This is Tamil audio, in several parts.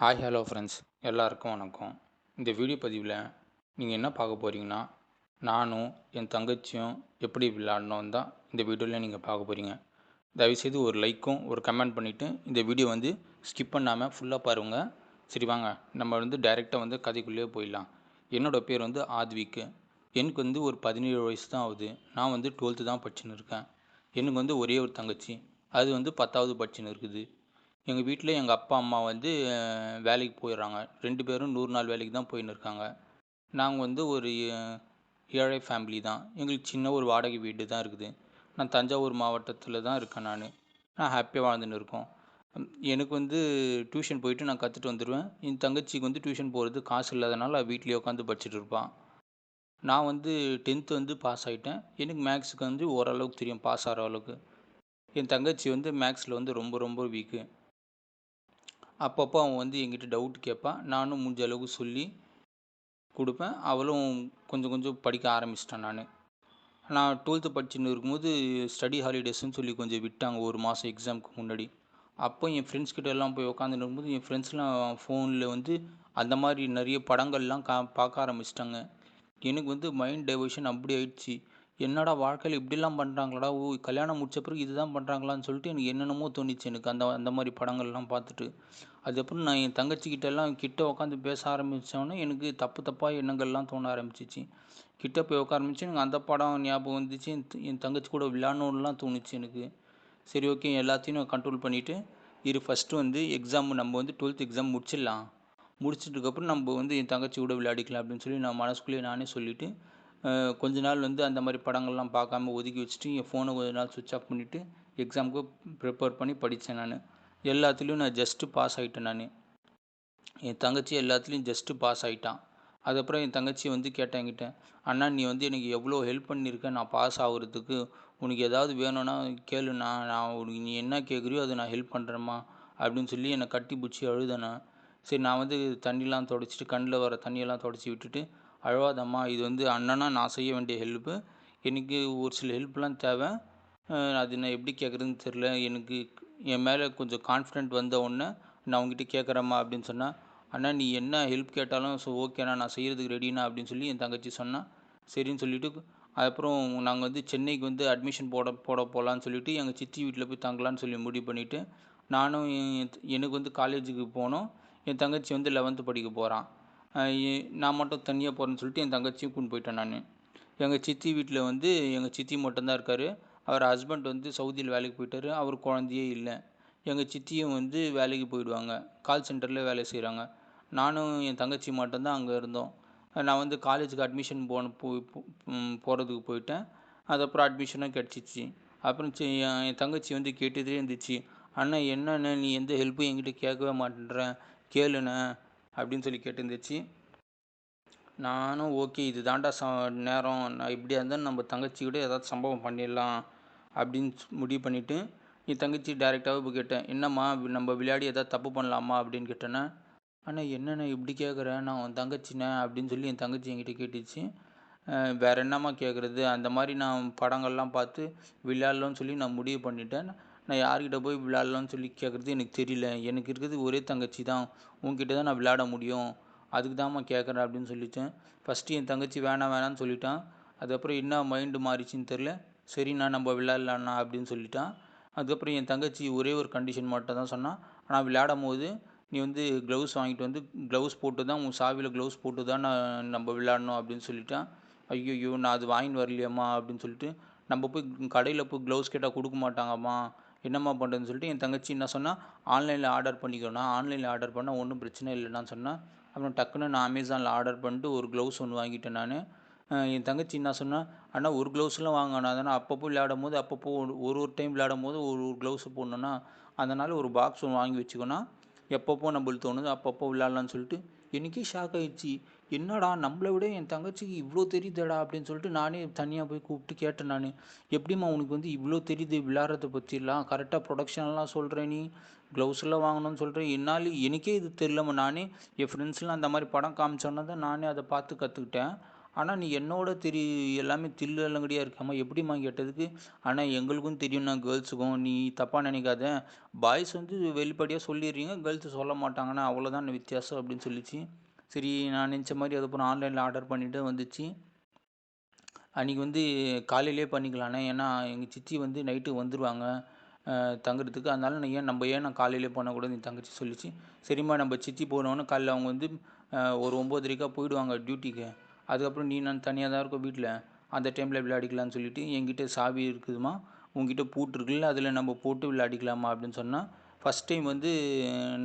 ஹாய் ஹலோ ஃப்ரெண்ட்ஸ் எல்லாருக்கும் வணக்கம். இந்த வீடியோ பதிவில் நீங்கள் என்ன பார்க்க போகிறீங்கன்னா நானும் என் தங்கச்சியும் எப்படி விளையாடணும் தான் இந்த வீடியோவில் நீங்கள் பார்க்க போகிறீங்க தயவுசெய்து ஒரு லைக்கும் ஒரு கமெண்ட் பண்ணிவிட்டு இந்த வீடியோ வந்து ஸ்கிப் பண்ணாமல் ஃபுல்லாக பாருங்க. சரி வாங்க. நம்ம வந்து டைரெக்டாக வந்து கதைக்குள்ளேயே போயிடலாம். என்னோடய பேர் வந்து ஆத்விக்கு. எனக்கு வந்து ஒரு பதினேழு வயசு தான் ஆகுது. நான் வந்து டுவெல்த்து தான் படிச்சுன்னு இருக்கேன். எனக்கு வந்து ஒரே ஒரு தங்கச்சி. அது வந்து பத்தாவது படிச்சுன்னு இருக்குது. எங்கள் வீட்டில் எங்கள் அப்பா அம்மா வந்து வேலைக்கு போயிடுறாங்க ரெண்டு பேரும் நூறு நாள் வேலைக்கு தான் போயின்னு இருக்காங்க. நாங்கள் வந்து ஒரு ஏழை ஃபேமிலி தான். எங்களுக்கு சின்ன ஒரு வாடகை வீடு தான் இருக்குது. நான் தஞ்சாவூர் மாவட்டத்தில் தான் இருக்கேன் நான். நான் ஹாப்பியாக வாழ்ந்துன்னு இருக்கோம். எனக்கு வந்து டியூஷன் போயிட்டு நான் கற்றுட்டு வந்துடுவேன் என் தங்கச்சிக்கு வந்து டியூஷன் போகிறது காசு இல்லாதனால வீட்லேயே உட்காந்து படிச்சுட்டு இருப்பான் நான் வந்து டென்த்து வந்து பாஸ் ஆகிட்டேன் எனக்கு மேக்ஸுக்கு வந்து ஓரளவுக்கு தெரியும் பாஸ் ஆகிற அளவுக்கு. என் தங்கச்சி வந்து மேக்ஸில் வந்து ரொம்ப ரொம்ப வீக்கு அப்பப்போ அவன் வந்து என்கிட்ட டவுட் கேட்பான். நானும் முடிஞ்ச அளவுக்கு சொல்லி கொடுப்பேன். அவளும் கொஞ்சம் கொஞ்சம் படிக்க ஆரம்பிச்சிட்டேன் நான். நான் டுவெல்த்து படிச்சுன்னு இருக்கும்போது ஸ்டடி ஹாலிடேஸ்னு சொல்லி கொஞ்சம் விட்டாங்க. ஒரு மாதம் எக்ஸாமுக்கு முன்னாடி. அப்போ என் ஃப்ரெண்ட்ஸ் கிட்ட எல்லாம் போய் உட்காந்துட்டு இருக்கும்போது என் ஃப்ரெண்ட்ஸ்லாம் ஃபோனில் வந்து அந்த மாதிரி நிறைய படங்கள்லாம் கா பார்க்க ஆரம்பிச்சிட்டாங்க. எனக்கு வந்து மைண்ட் டைவர்ஷன் அப்படி ஆயிடுச்சு. என்னடா வாழ்க்கையில் இப்படிலாம் பண்ணுறாங்களாடா ஓ கல்யாணம் முடிச்ச பிறகு இதுதான் பண்ணுறாங்களான்னு சொல்லிட்டு எனக்கு என்னென்னமோ தோணுச்சு எனக்கு அந்த அந்த மாதிரி படங்கள்லாம் பார்த்துட்டு. அதுக்கப்புறம் நான் என் தங்கச்சிக்கிட்ட எல்லாம் கிட்ட உட்காந்து பேச ஆரம்பித்தோன்னே எனக்கு தப்பு தப்பாக எண்ணங்கள்லாம் தோண ஆரம்பிச்சிச்சு. கிட்ட போய் உட்கார எனக்கு அந்த படம் ஞாபகம் வந்துச்சு. என் தங்கச்சி கூட விளையாடணும்லாம் தோணுச்சு எனக்கு. சரி ஓகே எல்லாத்தையும் கண்ட்ரோல் பண்ணிவிட்டு இரு ஃபஸ்ட்டு வந்து எக்ஸாம் நம்ம வந்து டுவெல்த் எக்ஸாம் முடிச்சிடலாம். முடிச்சிட்டுக்கப்புறம் நம்ம வந்து என் தங்கச்சி கூட விளையாடிக்கலாம் அப்படின்னு சொல்லி நான் மனசுக்குள்ளேயே நானே சொல்லிவிட்டு கொஞ்ச நாள் வந்து அந்த மாதிரி படங்கள்லாம் பார்க்காம ஒதுக்கி வச்சுட்டு என் ஃபோனை கொஞ்ச நாள் சுவிட்ச் ஆஃப் பண்ணிவிட்டு எக்ஸாமுக்கு ப்ரிப்பேர் பண்ணி படித்தேன் நான். எல்லாத்துலேயும் நான் ஜஸ்ட்டு பாஸ் ஆகிட்டேன் நான். என் தங்கச்சி எல்லாத்துலேயும் ஜஸ்ட்டு பாஸ் ஆகிட்டான் அதுக்கப்புறம் என் தங்கச்சி வந்து கேட்டேன் என்கிட்ட அண்ணா நீ வந்து எனக்கு எவ்வளோ ஹெல்ப் பண்ணியிருக்க? நான் பாஸ் ஆகுறதுக்கு உனக்கு ஏதாவது வேணும்னா கேளுண்ணா நான் உனக்கு நீ என்ன கேட்குறியோ அதை நான் ஹெல்ப் பண்ணுறேம்மா அப்படின்னு சொல்லி என்னை கட்டி பிடிச்சி அழுதேண்ணா சரி நான் வந்து தண்ணிலாம் தொடச்சிட்டு கண்ணில் வர தண்ணியெல்லாம் தொடச்சி விட்டுட்டு அழுவாதம்மா இது வந்து அண்ணனாக நான் செய்ய வேண்டிய ஹெல்ப்பு எனக்கு ஒரு சில ஹெல்ப்லாம் தேவை. அது நான் எப்படி கேட்குறதுன்னு தெரில எனக்கு என் மேலே கொஞ்சம் கான்ஃபிடென்ட் வந்த உடனே நான் உங்ககிட்ட கேட்குறேம்மா அப்படின்னு சொன்னேன் அண்ணா நீ என்ன ஹெல்ப் கேட்டாலும் ஸோ ஓகேண்ணா நான் செய்கிறதுக்கு ரெடிண்ணா அப்படின்னு சொல்லி என் தங்கச்சி சொன்னால் சரின்னு சொல்லிவிட்டு அதுக்கப்புறம் நாங்கள் வந்து சென்னைக்கு வந்து அட்மிஷன் போட போட போகலான்னு சொல்லிட்டு எங்கள் சித்தி வீட்டில் போய் தங்கலான்னு சொல்லி முடிவு பண்ணிவிட்டு நானும் என் எனக்கு வந்து காலேஜுக்கு போனோம். என் தங்கச்சி வந்து லெவன்த்து படிக்க போகிறான் நான் மட்டும் தனியாக போகிறேன்னு சொல்லிட்டு என் தங்கச்சியும் கூட்டின்னு போயிட்டேன் நான். எங்கள் சித்தி வீட்டில் வந்து எங்கள் சித்தி மட்டும்தான் இருக்கார். அவர் ஹஸ்பண்ட் வந்து சவுதியில் வேலைக்கு போயிட்டார். அவர் குழந்தையே இல்லை. எங்கள் சித்தியும் வந்து வேலைக்கு போயிடுவாங்க. கால் சென்டரில் வேலை செய்கிறாங்க நானும் என் தங்கச்சி மட்டும்தான் அங்கே இருந்தோம். நான் வந்து காலேஜுக்கு அட்மிஷன் போன போய் போகிறதுக்கு போயிட்டேன். அதுக்கப்புறம் அட்மிஷனும் கிடச்சிச்சு. அப்புறம் சி- என் என் தங்கச்சி வந்து கேட்டுகிட்டே இருந்துச்சு. அண்ணா என்னண்ணே நீ எந்த ஹெல்ப்பும் என்கிட்ட கேட்கவே மாட்டேன்ற. கேளுண்ணே. அப்படின்னு சொல்லி கேட்டுருந்துச்சு. நானும் ஓகே இது தாண்டா ச நேரம் நான் இப்படியா இருந்தால் நம்ம தங்கச்சி கூட ஏதாவது சம்பவம் பண்ணிடலாம் அப்படின்னு முடிவு பண்ணிவிட்டு என் தங்கச்சி டேரெக்டாகவே இப்போ கேட்டேன் என்னம்மா நம்ம விளையாடி ஏதாவது தப்பு பண்ணலாமா? அப்படின்னு கேட்டேன்னே அண்ணா என்னென்ன இப்படி கேட்குறேன் நான் உன் தங்கச்சினே அப்படின்னு சொல்லி என் தங்கச்சி என்கிட்ட கேட்டுச்சு. வேறு வேற என்னம்மா கேட்குறது அந்த மாதிரி நான் படங்கள்லாம் பார்த்து விளையாடலாம்னு சொல்லி நான் முடிவு பண்ணிட்டேன். நான் யார்கிட்ட போய் விளாட்லான்னு சொல்லி கேட்குறது எனக்கு தெரியல. எனக்கு இருக்கிறது ஒரே தங்கச்சி தான். உன்கிட்ட தான் நான் விளாட முடியும். அதுக்கு தான்மா கேட்குறேன் அப்படின்னு சொல்லிட்டேன். ஃபஸ்ட்டு என் தங்கச்சி வேணாம் வேணாம்னு சொல்லிட்டான். அதுக்கப்புறம் என்ன மைண்டு மாறிச்சின்னு தெரில சரிண்ணா நம்ம விளாட்லாண்ணா அப்படின்னு சொல்லிட்டான். அதுக்கப்புறம் என் தங்கச்சி ஒரே ஒரு கண்டிஷன் மட்டும் தான் சொன்னான் ஆனால் விளையாடும் போது நீ வந்து க்ளவுஸ் வாங்கிட்டு வந்து க்ளவுஸ் போட்டு தான் உன் சாவியில் க்ளவுஸ் போட்டு தான் நான் நம்ம விளையாடணும் அப்படின்னு சொல்லிட்டான். ஐயோ நான் அது வாங்கிட்டு வரலையம்மா அப்படின்னு சொல்லிட்டு நம்ம போய் கடையில் போய் க்ளவுஸ் கேட்டால் கொடுக்க மாட்டாங்கம்மா. என்னம்மா பண்ணுறதுன்னு சொல்லிட்டு என் தங்கச்சி என்ன சொன்னால் ஆன்லைனில் ஆர்டர் பண்ணிக்கணும் ஆன்லைனில் ஆர்டர் பண்ணால் ஒன்றும் பிரச்சனை இல்லைன்னு சொன்னால் அப்புறம் டக்குன்னு நான் அமேசானில் ஆர்டர் பண்ணிட்டு ஒரு க்ளவுஸ் ஒன்று வாங்கிட்டேன் நான். என் தங்கச்சி என்ன சொன்னால் ஆனால் ஒரு க்ளவுஸ்லாம் வாங்கணும் அதனால் அப்பப்போ விளையாடும் போது அப்பப்போ ஒரு ஒரு ஒரு டைம் விளையாடும் போது ஒரு ஒரு க்ளவுஸ் போடணுன்னா அதனால் ஒரு பாக்ஸ் ஒன்று வாங்கி வச்சுக்கோனா எப்பப்போ நம்மளுக்கு தோணுது அப்பப்போ விளையாடலான்னு சொல்லிட்டு எனக்கே ஷாக் ஆயிடுச்சு. என்னடா நம்மளை விட என் தங்கச்சிக்கு இவ்வளோ தெரியுதேடா அப்படின்னு சொல்லிட்டு நானே தனியாக போய் கூப்பிட்டு கேட்டேன் நான். எப்படிம்மா உனக்கு வந்து இவ்வளோ தெரியுது விளாட்றத பற்றிலாம் கரெக்டாக ப்ரொடக்ஷன்லாம் சொல்கிறேன் நீ. க்ளவுஸ்லாம் வாங்கணும்னு சொல்கிறேன் என்னால் எனக்கே இது தெரியலம்மா நானே. என் ஃப்ரெண்ட்ஸ்லாம் அந்த மாதிரி படம் காமிச்சோன்னா தான் நானே அதை பார்த்து கற்றுக்கிட்டேன் ஆனால் நீ என்னோட திரு எல்லாமே தில்லு அல்லங்கடியாக இருக்காமல் எப்படிம்மா கேட்டதுக்கு ஆனால் எங்களுக்கும் தெரியும்ண்ணா கேர்ள்ஸுக்கும். நீ தப்பாக நினைக்காத. பாய்ஸ் வந்து வெளிப்படையாக சொல்லிடுறீங்க கேர்ள்ஸ் சொல்ல மாட்டாங்கண்ணா அவ்வளோதான் வித்தியாசம் அப்படின்னு சொல்லிச்சு. சரி நான் நினச்ச மாதிரி அதுக்கப்புறம் ஆன்லைனில் ஆர்டர் பண்ணிவிட்டு வந்துச்சு. அன்றைக்கி வந்து காலையிலே பண்ணிக்கலாண்ணே. ஏன்னா எங்கள் சித்தி வந்து நைட்டு வந்துடுவாங்க தங்குறதுக்கு. அதனால நான் ஏன் நம்ம ஏன் நான் காலையிலே போனக்கூடாது நீ தங்கச்சி சொல்லிச்சு. சரிம்மா நம்ம சித்தி போனோன்னு காலைல அவங்க வந்து ஒரு ஒம்போதரைக்கா போயிடுவாங்க டியூட்டிக்கு அதுக்கப்புறம் நீ நான் தனியாக தான் இருக்கோம் வீட்டில் அந்த டைமில் விளையாடிக்கலாம்னு சொல்லிவிட்டு என்கிட்ட சாவி இருக்குதுமா உங்ககிட்ட பூட்டு இருக்குல்ல அதில் நம்ம போட்டு விளையாடிக்கலாமா அப்படின்னு சொன்னால் ஃபஸ்ட் டைம் வந்து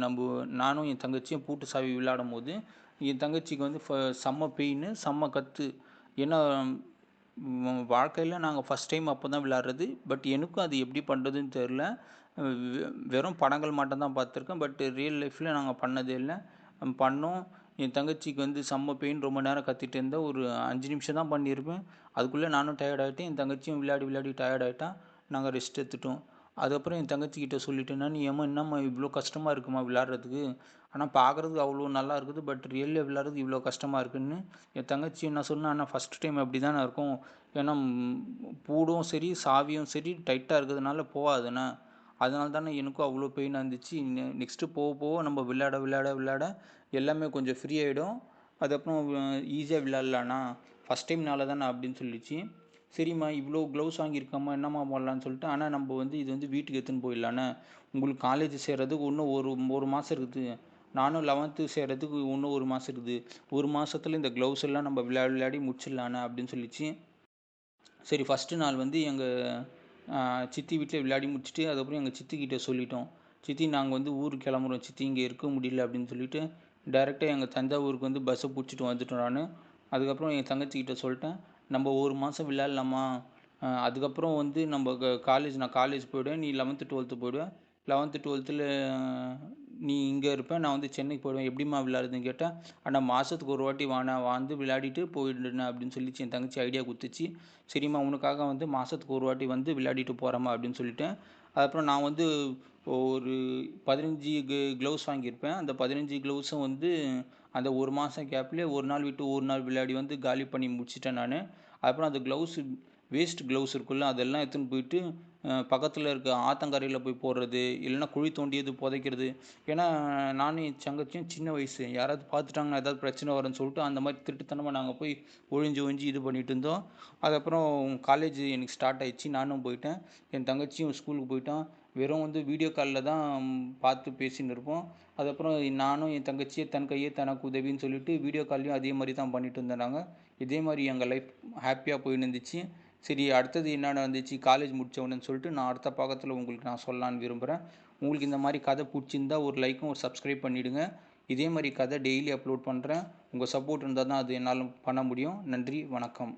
நம்ம நானும் என் தங்கச்சியும் பூட்டு சாவி விளையாடும் போது என் தங்கச்சிக்கு வந்து ஃப செம்ம பெயின் செம்ம கற்று ஏன்னா வாழ்க்கையில் நாங்கள் ஃபஸ்ட் டைம் அப்போ தான் விளாட்றது பட் எனக்கும் அது எப்படி பண்ணுறதுன்னு தெரில வெறும் படங்கள் மட்டும்தான் பார்த்துருக்கேன். பட் ரியல் லைஃப்பில் நாங்கள் பண்ணதே இல்லை. பண்ணோம். என் தங்கச்சிக்கு வந்து செம்ம பெயின் ரொம்ப நேரம் கத்திட்டு இருந்தேன் ஒரு அஞ்சு நிமிஷம் தான் பண்ணியிருப்பேன். அதுக்குள்ளே நானும் டயர்ட் ஆகிட்டேன் என் தங்கச்சியும் விளையாடி விளையாடி டயர்ட் ஆகிட்டா நாங்கள் ரெஸ்ட் எடுத்துட்டோம். அதுக்கப்புறம் என் தங்கச்சிக்கிட்ட சொல்லிட்டேன்னா நீ ஏமா என்னம்மா இவ்வளோ கஷ்டமாக இருக்குமா விளாட்றதுக்கு ஆனால் பார்க்குறதுக்கு அவ்வளோ நல்லா இருக்குது பட் ரியலில் விளாட்றது இவ்வளோ கஷ்டமாக இருக்குன்னு. என் தங்கச்சி என்ன சொன்னால் ஆனால் ஃபஸ்ட் டைம் அப்படி தானே இருக்கும். ஏன்னா பூடும் சரி சாவியும் சரி டைட்டாக இருக்கிறதுனால போகாதுண்ணா. அதனால தானே எனக்கும் அவ்வளோ பெயினாக இருந்துச்சு. நெக்ஸ்ட்டு போக போக நம்ம விளையாட விளையாட விளையாட எல்லாமே கொஞ்சம் ஃப்ரீ ஆகிடும் அதுக்கப்புறம் ஈஸியாக விளையாடலாண்ணா? ஃபஸ்ட் டைம்னால தானே அப்படின்னு சொல்லிச்சு. சரிம்மா இவ்வளோ க்ளவுஸ் வாங்கியிருக்கம்மா என்னம்மா பண்ணலான்னு சொல்லிட்டு ஆனால் நம்ம வந்து இது வந்து வீட்டுக்கு எடுத்துன்னு போயிடலாண்ணே. உங்களுக்கு காலேஜ் சேர்கிறதுக்கு இன்னும் ஒரு ஒரு மாதம் இருக்குது. நானும் லெவன்த்து சேர்கிறதுக்கு இன்னும் ஒரு மாதம் இருக்குது. ஒரு மாதத்துல இந்த க்ளவுஸ் எல்லாம் நம்ம விளையாடி விளையாடி முடிச்சிடலாண்ணே அப்படின்னு சொல்லிச்சு. சரி ஃபஸ்ட்டு நாள் வந்து எங்கள் சித்தி வீட்டில் விளையாடி முடிச்சுட்டு அதுக்கப்புறம் எங்கள் சித்திக்கிட்ட சொல்லிட்டோம். சித்தி நாங்கள் வந்து ஊருக்கு கிளம்புறோம். சித்தி இங்கே இருக்க முடியல அப்படின்னு சொல்லிட்டு டேரெக்டாக எங்கள் தஞ்சாவூருக்கு வந்து பஸ்ஸை பிடிச்சிட்டு வந்துட்டோம் நான். அதுக்கப்புறம் என் தங்கச்சிக்கிட்ட சொல்லிட்டேன் நம்ம ஒரு மாதம் விளையாடலாமா? அதுக்கப்புறம் வந்து நம்ம காலேஜ் நான் காலேஜ் போயிடுவேன் நீ லெவன்த்து டுவெல்த்து போயிடுவேன் லெவன்த்து டுவெல்த்தில் நீ இங்கே இருப்பேன் நான் வந்து சென்னைக்கு போயிடுவேன். எப்படிம்மா விளையாடுதுன்னு கேட்டேன் ஆனால் மாதத்துக்கு ஒரு வாட்டி வாண்ணா வந்து விளையாடிட்டு போயிடுனா அப்படின்னு சொல்லிச்சு. என் தங்கச்சி ஐடியா கொடுத்துச்சு. சரிம்மா உனக்காக வந்து மாதத்துக்கு ஒரு வாட்டி வந்து விளையாடிட்டு போகிறேம்மா அப்படின்னு சொல்லிட்டேன். அதுக்கப்புறம் நான் வந்து ஒரு பதினஞ்சு க்ளவுஸ் வாங்கியிருப்பேன். அந்த பதினஞ்சு க்ளவுஸும் வந்து அந்த ஒரு மாதம் கேப்லேயே ஒரு நாள் விட்டு ஒரு நாள் விளையாடி வந்து காலி பண்ணி முடிச்சிட்டேன் நான். அப்புறம் அந்த க்ளவுஸ் வேஸ்ட் க்ளவுஸ் இருக்குல்ல அதெல்லாம் எடுத்துன்னு போயிட்டு பக்கத்தில் இருக்க ஆத்தங்கரையில் போய் போடுறது இல்லைன்னா குழி தோண்டியது புதைக்கிறது. ஏன்னா நானும் என் தங்கச்சியும் சின்ன வயசு. யாராவது பார்த்துட்டாங்கன்னா ஏதாவது பிரச்சனை வரும்னு சொல்லிட்டு அந்த மாதிரி திருட்டுத்தனமாக நாங்கள் போய் ஒழிஞ்சு ஒழிஞ்சு இது பண்ணிட்டு இருந்தோம். அதுக்கப்புறம் காலேஜ் எனக்கு ஸ்டார்ட் ஆயிடுச்சு. நானும் போயிட்டேன். என் தங்கச்சியும் ஸ்கூலுக்கு போயிட்டான் வெறும் வந்து வீடியோ காலில் தான் பார்த்து பேசின்னு இருப்போம். அதுக்கப்புறம் நானும் என் தங்கச்சியை தன் கையே தனக்கு உதவின்னு சொல்லிட்டு வீடியோ கால்லையும் அதே மாதிரி தான் பண்ணிட்டு இருந்தேன் நாங்கள் இதே மாதிரி எங்கள் லைஃப் ஹாப்பியாக போயின்னு இருந்துச்சு. சரி அடுத்தது என்ன நடந்துச்சு காலேஜ் முடித்தவொடனே சொல்லிட்டு நான் அடுத்த பக்கத்தில் உங்களுக்கு நான் சொல்லலான்னு விரும்புகிறேன் உங்களுக்கு இந்த மாதிரி கதை பிடிச்சிருந்தா ஒரு லைக்கும் ஒரு சப்ஸ்கிரைப் பண்ணிவிடுங்க இதே மாதிரி கதை டெய்லி அப்லோட் பண்ணுறேன் உங்கள் சப்போர்ட் இருந்தால் தான் அது என்னால் பண்ண முடியும். நன்றி வணக்கம்.